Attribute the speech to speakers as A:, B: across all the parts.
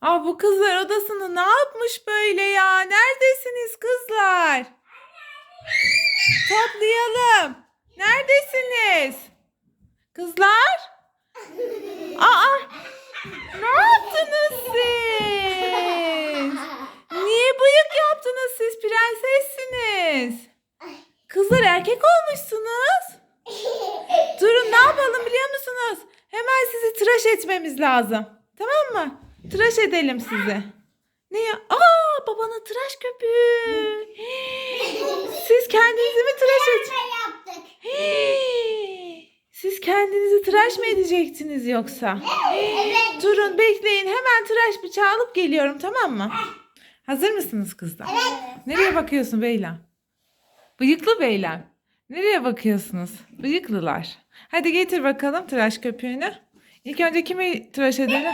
A: Aa bu kızlar odasını ne yapmış böyle ya? Neredesiniz kızlar? Toplayalım. Neredesiniz? Kızlar? Aa! Ne yaptınız siz? Niye bıyık yaptınız siz? Prensessiniz. Kızlar erkek olmuşsunuz. Durun ne yapalım biliyor musunuz? Hemen sizi tıraş etmemiz lazım. Tamam mı? Tıraş edelim sizi. Ne ya? Aa babana tıraş köpüğü. Siz kendinizi mi tıraş
B: yaptık.
A: Siz kendinizi tıraş mı edecektiniz yoksa?
B: Evet.
A: Durun bekleyin hemen tıraş bıçağı alıp geliyorum tamam mı? Hazır mısınız kızlar? Nereye bakıyorsun Beyla? Bıyıklı Beyla. Nereye bakıyorsunuz? Bıyıklılar. Hadi getir bakalım tıraş köpüğünü. İlk önce kimi tıraş edelim?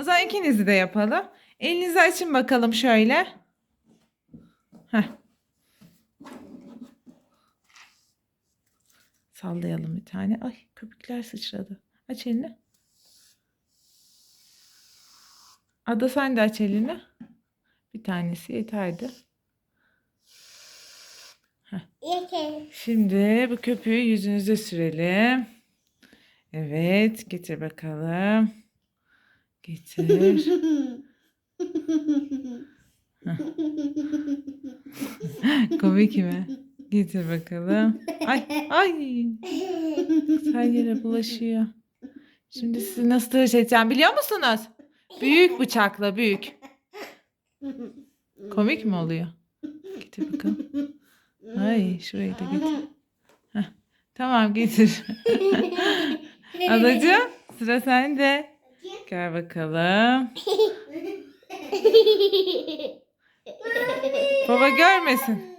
A: O zaman ikinizi de yapalım. Elinizi açın bakalım şöyle. Heh. Sallayalım bir tane. Ay köpükler sıçradı. Aç elini. Ada sen de aç elini. Bir tanesi yeterdi.
B: Yeter.
A: Şimdi bu köpüğü yüzünüze sürelim. Evet, getir bakalım. Getir. Komik mi? Getir bakalım. Ay, ay. Her yere bulaşıyor. Şimdi sizi nasıl tıraş edeceğim biliyor musunuz? Büyük bıçakla büyük. Komik mi oluyor? Getir bakalım. Ay şurayı da getir. Heh, tamam getir. Adacığım sıra sende. Gel bakalım. Baba görmesin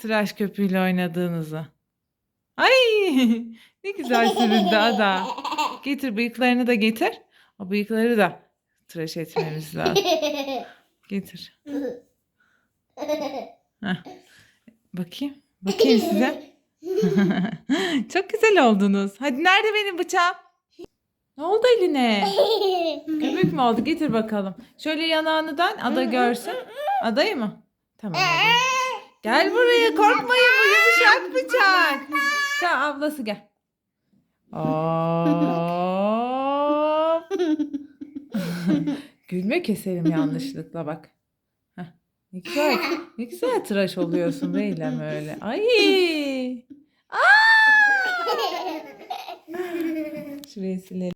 A: tıraş köpüğüyle oynadığınızı. Ay ne güzel süründü ada. Getir bıyıklarını da getir. O bıyıkları da tıraş etmemiz lazım. Getir. Heh. Bakayım. Bakayım size. Çok güzel oldunuz. Hadi nerede benim bıçağım? Ne oldu eline? Köpük mü oldu? Getir bakalım. Şöyle yanağını dön. Ada görsün. Adayı mı? Tamam. adayı. Gel buraya. Korkmayın bu yumuşak bıçak. Sen ablası gel. Hop. Gülme keselim yanlışlıkla bak. Heh. Ne güzel, ne güzel tıraş oluyorsun Beylem öyle. Ay. Aa! Şurayı silelim.